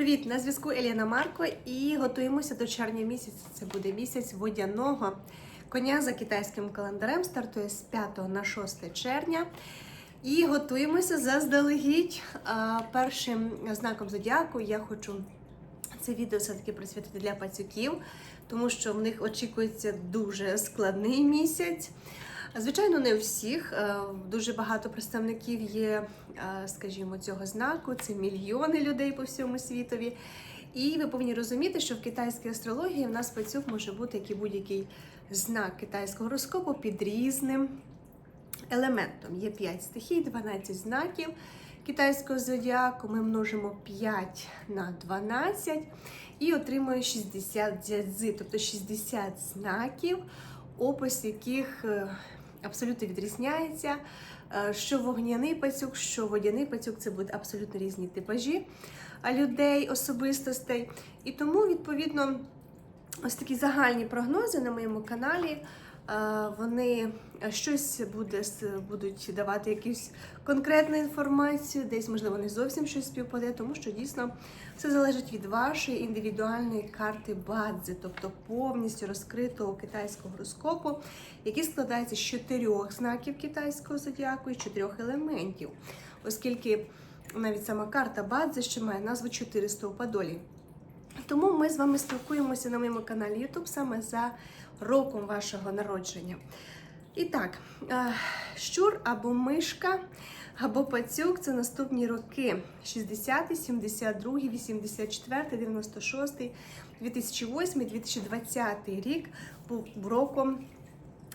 Привіт! На зв'язку Еліна Марко і готуємося до червня місяця. Це буде місяць водяного коня за китайським календарем. Стартує з 5 на 6 червня. І готуємося заздалегідь. Першим знаком зодіаку я хочу це відео все-таки присвятити для пацюків, тому що в них очікується дуже складний місяць. Звичайно, не у всіх. Е, Дуже багато представників є, е, скажімо, цього знаку. Це мільйони людей по всьому світові. І ви повинні розуміти, що в китайській астрології в нас пацюк може бути як і будь-який знак китайського гороскопу під різним елементом. Є 5 стихій, 12 знаків китайського зодіаку. Ми множимо 5 на 12 і отримуємо 60 дзядзи, тобто 60 знаків, опис яких е, абсолютно відрізняється. Е, Що вогняний пацюк, що водяний пацюк це будуть абсолютно різні типажі людей, особистостей. І тому, відповідно, ось такі загальні прогнози на моєму каналі. Вони е, щось буде, будуть давати якусь конкретну інформацію, десь, можливо, не зовсім щось співпаде, тому що дійсно все залежить від вашої індивідуальної карти бадзи, тобто повністю розкритого китайського гороскопу, який складається з чотирьох знаків китайського зодіаку і чотирьох елементів, оскільки навіть сама карта бадзи ще має назву 400 у Падолі. Тому ми з вами спілкуємося на моєму каналі YouTube саме за роком вашого народження. І так, е, щур або мишка, або пацюк це наступні роки: 60, 72, 84, 96, 2008, 2020 рік був роком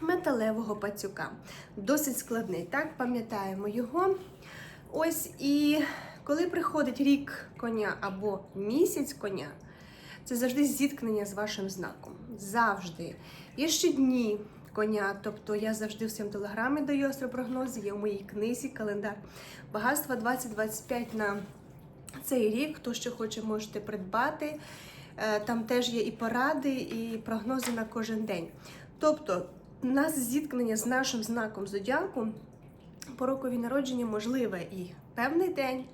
металевого пацюка. Досить складний, так? Пам'ятаємо його. Ось і коли приходить рік коня або місяць коня, це завжди зіткнення з вашим знаком. Завжди. Є ще дні коня, тобто я завжди в своєму телеграмі даю астропрогнози, є в моїй книзі календар багатства 2025 на цей рік. Хто що хоче, можете придбати. Е, Там теж є і поради, і прогнози на кожен день. Тобто, у нас зіткнення з нашим знаком зодіаку по рокові народження можливе і певний день,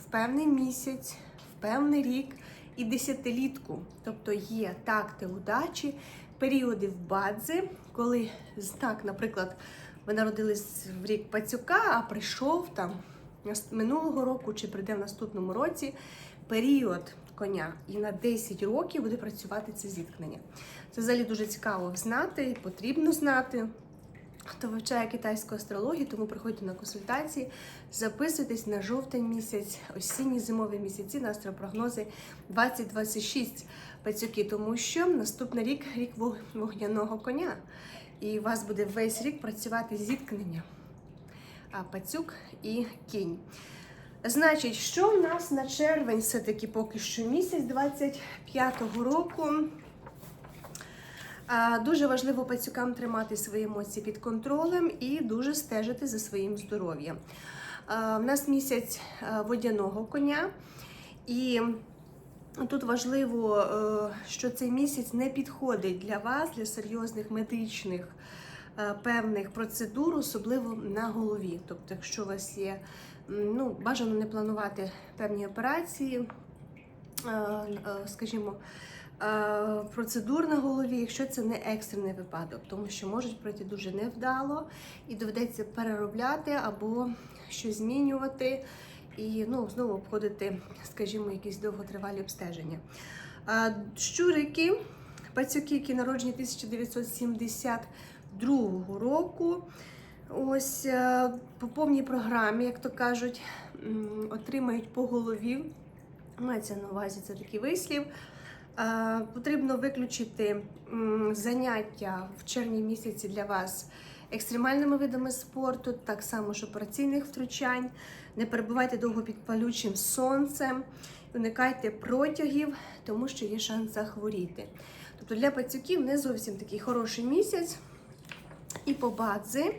в певний місяць, в певний рік і десятилітку. Тобто є такти удачі, періоди в бадзи, коли знак, наприклад, ви народились в рік пацюка, а прийшов там минулого року чи прийде в наступному році період коня. І на 10 років буде працювати це зіткнення. Це взагалі дуже цікаво знати, потрібно знати. Хто вивчає китайську астрологію, тому приходьте на консультації, записуйтесь на жовтень місяць, осінні зимові місяці на астропрогнози 2026 пацюки, тому що наступний рік рік вог- вогняного коня. І у вас буде весь рік працювати зіткнення. А пацюк і кінь. Значить, що в нас на червень все-таки поки що місяць 25-го року. Дуже важливо пацюкам тримати свої емоції під контролем і дуже стежити за своїм здоров'ям. В нас місяць водяного коня, і тут важливо, е, що цей місяць не підходить для вас, для серйозних медичних е, певних процедур, особливо на голові. Тобто, якщо у вас є, ну, бажано не планувати певні операції, е, скажімо, процедур на голові, якщо це не екстрений випадок, тому що можуть пройти дуже невдало і доведеться переробляти або щось змінювати і ну, знову обходити, скажімо, якісь довготривалі обстеження. Щурики, пацюки, які народжені 1972 року. Ось е, по повній програмі, як то кажуть, отримають по голові. Мається на увазі це такий вислів. Потрібно виключити заняття в червні місяці для вас екстремальними видами спорту, так само ж операційних втручань. Не перебувайте довго під палючим сонцем, уникайте протягів, тому що є шанс захворіти. Тобто для пацюків не зовсім такий хороший місяць. І по бадзи.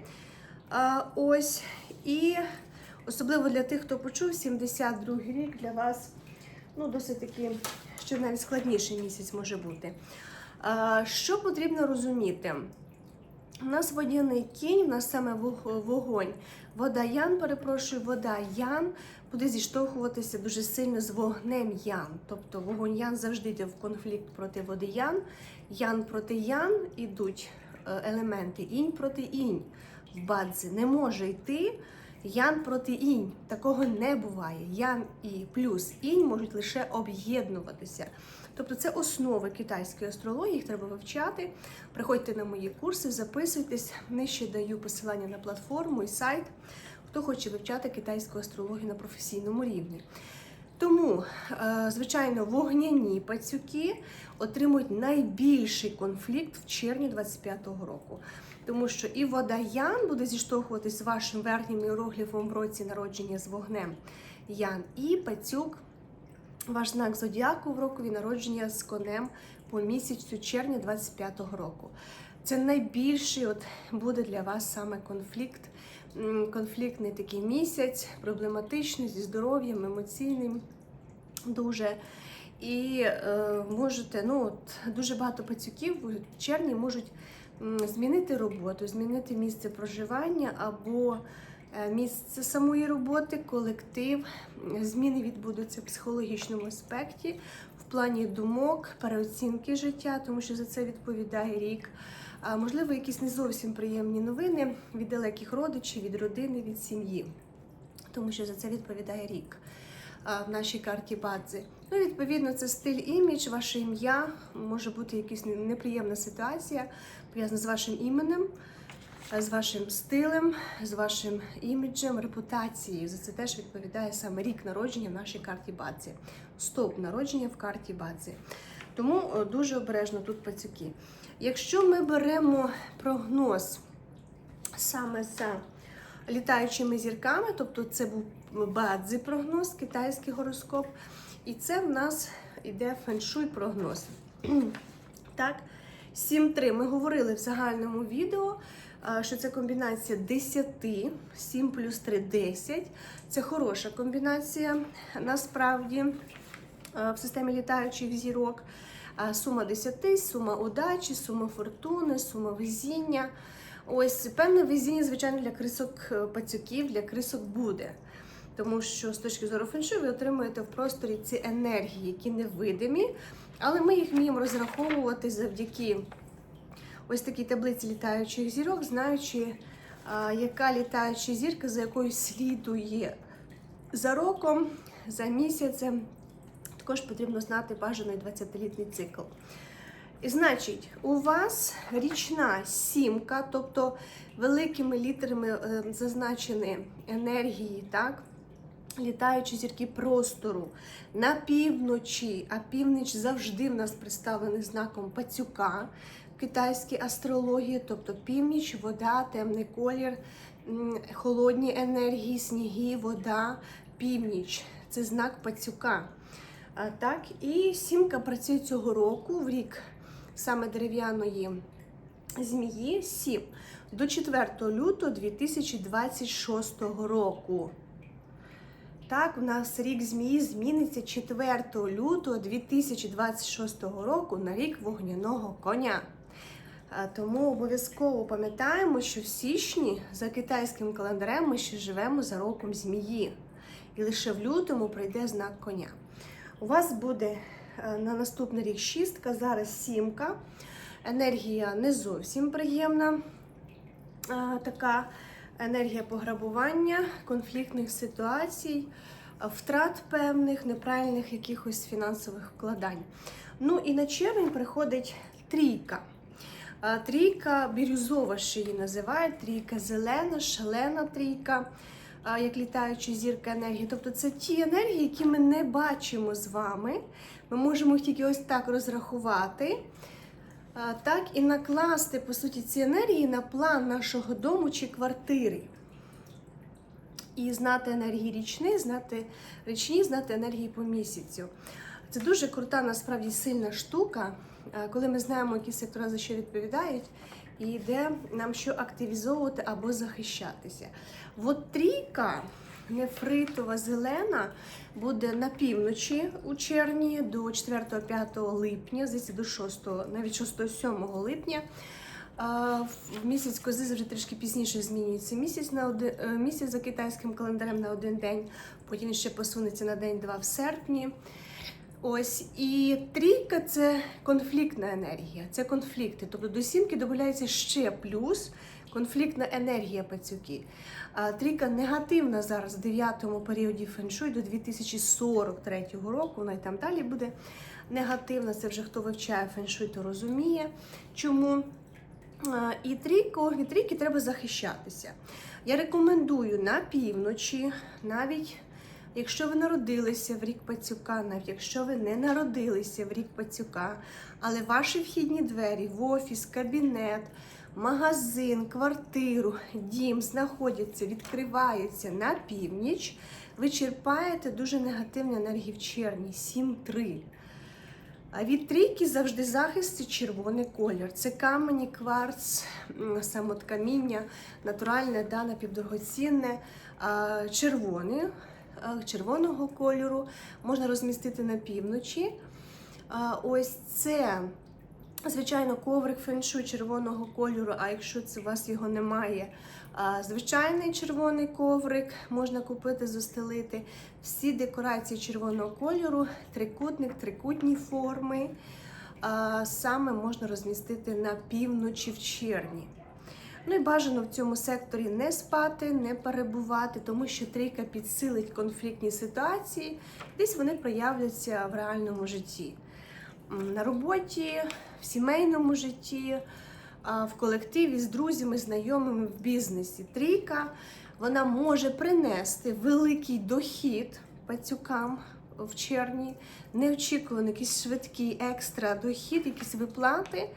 Ось. І особливо для тих, хто почув, 72 рік для вас ну, досить таки, що навіть складніший місяць може бути. Що потрібно розуміти? У нас водяний кінь, у нас саме вогонь. Вода ян, перепрошую, вода ян буде зіштовхуватися дуже сильно з вогнем ян. Тобто вогонь ян завжди йде в конфлікт проти води ян. Ян проти ян ідуть е, елементи інь проти інь. В бадзи не може йти ян проти інь. Такого не буває. Ян і плюс інь можуть лише об'єднуватися. Тобто це основи китайської астрології, їх треба вивчати. Приходьте на мої курси, записуйтесь. Нижче даю посилання на платформу і сайт, хто хоче вивчати китайську астрологію на професійному рівні. Тому, е, звичайно, вогняні пацюки отримують найбільший конфлікт в червні 25-го року. Тому що і вода Ян буде зіштовхуватись з вашим верхнім іерогліфом в році народження з вогнем Ян, і пацюк ваш знак зодіаку в рокові народження з конем по місяцю червня 25-го року. Це найбільший от буде для вас саме конфлікт. Конфліктний такий місяць, проблематичний зі здоров'ям, емоційним дуже. І е, можете, ну от дуже багато пацюків в червні можуть змінити роботу, змінити місце проживання або е, місце самої роботи, колектив. Зміни відбудуться в психологічному аспекті, в плані думок, переоцінки життя, тому що за це відповідає рік. Можливо, якісь не зовсім приємні новини від далеких родичів, від родини, від сім'ї, тому що за це відповідає рік в нашій карті Бадзи. Ну, відповідно, це стиль імідж, ваше ім'я, може бути якась неприємна ситуація, пов'язана з вашим іменем, з вашим стилем, з вашим іміджем, репутацією. За це теж відповідає саме рік народження в нашій карті Бадзи. Стоп народження в карті Бадзи. Тому дуже обережно тут пацюки. Якщо ми беремо прогноз саме за літаючими зірками, тобто це був бадзи прогноз, китайський гороскоп, і це в нас іде феншуй прогноз. Так, 7-3. Ми говорили в загальному відео, що це комбінація 10, 7 плюс 3 10. Це хороша комбінація насправді в системі літаючих зірок. Сума 10, сума удачі, сума фортуни, сума везіння. Ось певне везіння, звичайно, для крисок е, пацюків, для крисок буде. Тому що з точки зору феншуй ви отримуєте в просторі ці енергії, які невидимі, але ми їх вміємо розраховувати завдяки ось такій таблиці літаючих зірок, знаючи, яка літаюча зірка, за якою слідує за роком, за місяцем. Також потрібно знати бажаний 20-літній цикл. І значить, у вас річна сімка, тобто великими літерами е, зазначені енергії, так? Літаючі зірки простору на півночі, а північ завжди в нас представлений знаком пацюка в китайській астрології, тобто північ, вода, темний колір, холодні енергії, сніги, вода, північ це знак пацюка. Так, і сімка працює цього року в рік саме дерев'яної змії 7 до 4 лютого 2026 року. Так, у нас рік змії зміниться 4 лютого 2026 року на рік вогняного коня. Тому обов'язково пам'ятаємо, що в січні за китайським календарем ми ще живемо за роком змії. І лише в лютому прийде знак коня. У вас буде е, на наступний рік шістка, зараз сімка. Енергія не зовсім приємна. Е, Така енергія пограбування, конфліктних ситуацій, втрат певних, неправильних якихось фінансових вкладань. Ну і на червень приходить трійка. Е, Трійка бірюзова ще її називають, трійка зелена, шалена трійка, е, як літаюча зірка енергії. Тобто це ті енергії, які ми не бачимо з вами. Ми можемо їх тільки ось так розрахувати. Так, і накласти, по суті, ці енергії на план нашого дому чи квартири. І знати енергії річні, знати річні, знати енергії по місяцю. Це дуже крута, насправді сильна штука, коли ми знаємо, які сектори за що відповідають, і де нам що активізовувати або захищатися. От трійка нефритова зелена буде на півночі у червні до 4-5 липня, здається, до 6, навіть 6-7 липня. В місяць кози завжди трішки пізніше змінюється. Місяць на один е, місяць за китайським календарем на один день, потім ще посунеться на день-два в серпні. Ось і трійка це конфліктна енергія, це конфлікти. Тобто до сімки додається ще плюс конфліктна енергія пацюки. Трійка негативна зараз в дев'ятому періоді феншуй до 2043 року. Вона і там далі буде негативна. Це вже хто вивчає феншуй, то розуміє, чому. І трійку, від трійки треба захищатися. Я рекомендую на півночі, навіть якщо ви народилися в рік пацюка, навіть якщо ви не народилися в рік пацюка, але ваші вхідні двері в офіс, кабінет, магазин, квартиру, дім знаходяться, відкриваються на північ, ви черпаєте дуже негативні енергії в червні 7-3. А від трійки завжди захист це червоний колір. Це камені, кварц, самоткаміння, натуральне, да, напівдорогоцінне, червоне, червоного кольору. Можна розмістити на півночі. Ось це, звичайно, коврик феншу червоного кольору, а якщо це у вас його немає, звичайний червоний коврик можна купити, застелити. Всі декорації червоного кольору, трикутник, трикутні форми. Саме можна розмістити на півночі в червні. Ну і бажано в цьому секторі не спати, не перебувати, тому що трійка підсилить конфліктні ситуації, десь вони проявляться в реальному житті. На роботі, в сімейному житті, в колективі з друзями, знайомими в бізнесі. Трійка вона може принести великий дохід пацюкам в червні, неочікуваний якийсь швидкий екстра дохід, якісь виплати.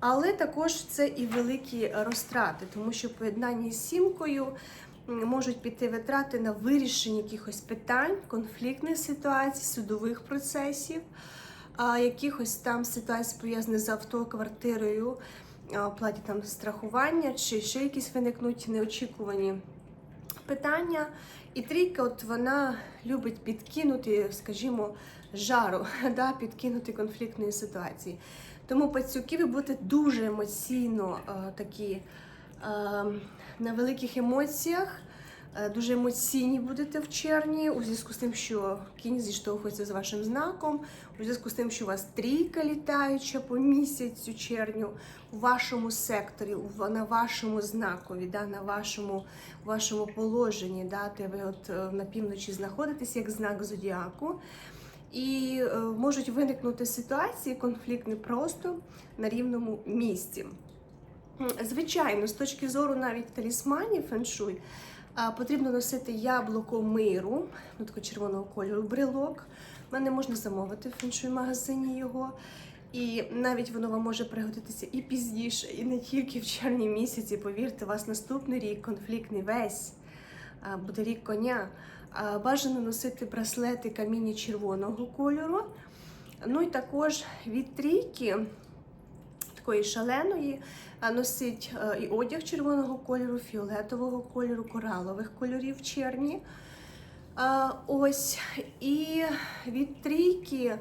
Але також це і великі розтрати, тому що в поєднанні з сімкою можуть піти витрати на вирішення якихось питань, конфліктних ситуацій, судових процесів, а, якихось там ситуацій пов'язаних з авто, квартирою, оплаті там страхування, чи ще якісь виникнуть неочікувані питання. І трійка, от вона любить підкинути, скажімо, жару, да, підкинути конфліктної ситуації. Тому пацюки ви будете дуже емоційно е, такі е, на великих емоціях, дуже емоційні будете в червні, у зв'язку з тим, що кінь зіштовхується з вашим знаком, у зв'язку з тим, що у вас трійка літаюча по місяцю червню у вашому секторі, на вашому знакові, да, на вашому, вашому положенні, да, де ви от е, на півночі знаходитесь як знак зодіаку. І е, можуть виникнути ситуації конфліктні просто на рівному місці. Звичайно, з точки зору навіть талісманів феншуй, потрібно носити яблуко миру, ну такого червоного кольору, брелок. Мене можна замовити в феншуй магазині його. І навіть воно вам може пригодитися і пізніше, і не тільки в червні місяці. Повірте, у вас наступний рік конфліктний весь буде рік коня. Бажано носити браслети каміння червоного кольору. Ну і також від трійки такої шаленої носить і одяг червоного кольору, фіолетового кольору, коралових кольорів. А, Ось і від трійки.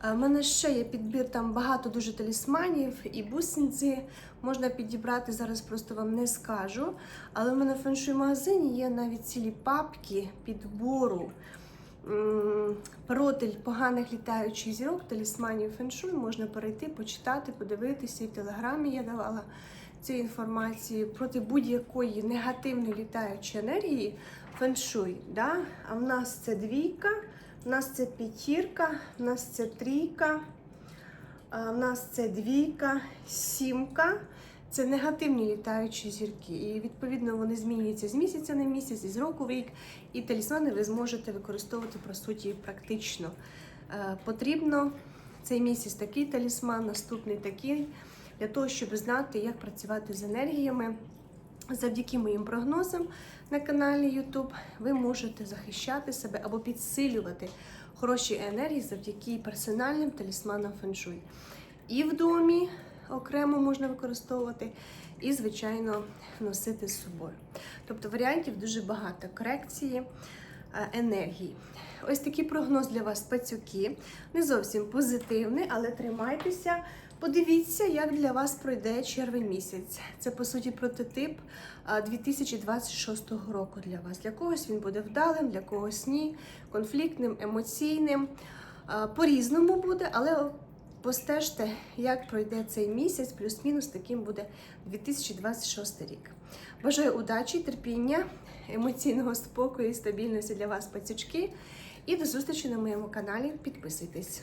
а, в мене ще є підбір, там багато дуже талісманів і бусинці можна підібрати. Зараз просто вам не скажу. Але в мене в феншуй магазині є навіть цілі папки підбору проти поганих літаючих зірок, талісманів феншуй. Можна перейти, почитати, подивитися. І в телеграмі я давала цю інформацію проти будь-якої негативної літаючої енергії феншуй. Да? А в нас це двійка, в нас це п'ятірка, в нас це трійка. В нас це двійка, сімка. Це негативні літаючі зірки. І відповідно вони змінюються з місяця на місяць, і з року в рік. І талісмани ви зможете використовувати по суті практично. Е, Потрібно цей місяць такий талісман, наступний такий, для того, щоб знати, як працювати з енергіями. Завдяки моїм прогнозам на каналі YouTube ви можете захищати себе або підсилювати хороші енергії завдяки персональним талісманам феншуй. І в домі окремо можна використовувати, і, звичайно, носити з собою. Тобто варіантів дуже багато корекції е, енергії. Ось такий прогноз для вас, пацюки. Не зовсім позитивний, але тримайтеся. Подивіться, як для вас пройде червень місяць. Це по суті прототип 2026 року для вас. Для когось він буде вдалим, для когось ні, конфліктним, емоційним. По-різному буде, але постежте, як пройде цей місяць, плюс-мінус таким буде 2026 рік. Бажаю удачі, терпіння, емоційного спокою і стабільності для вас, пацючки. І до зустрічі на моєму каналі. Підписуйтесь.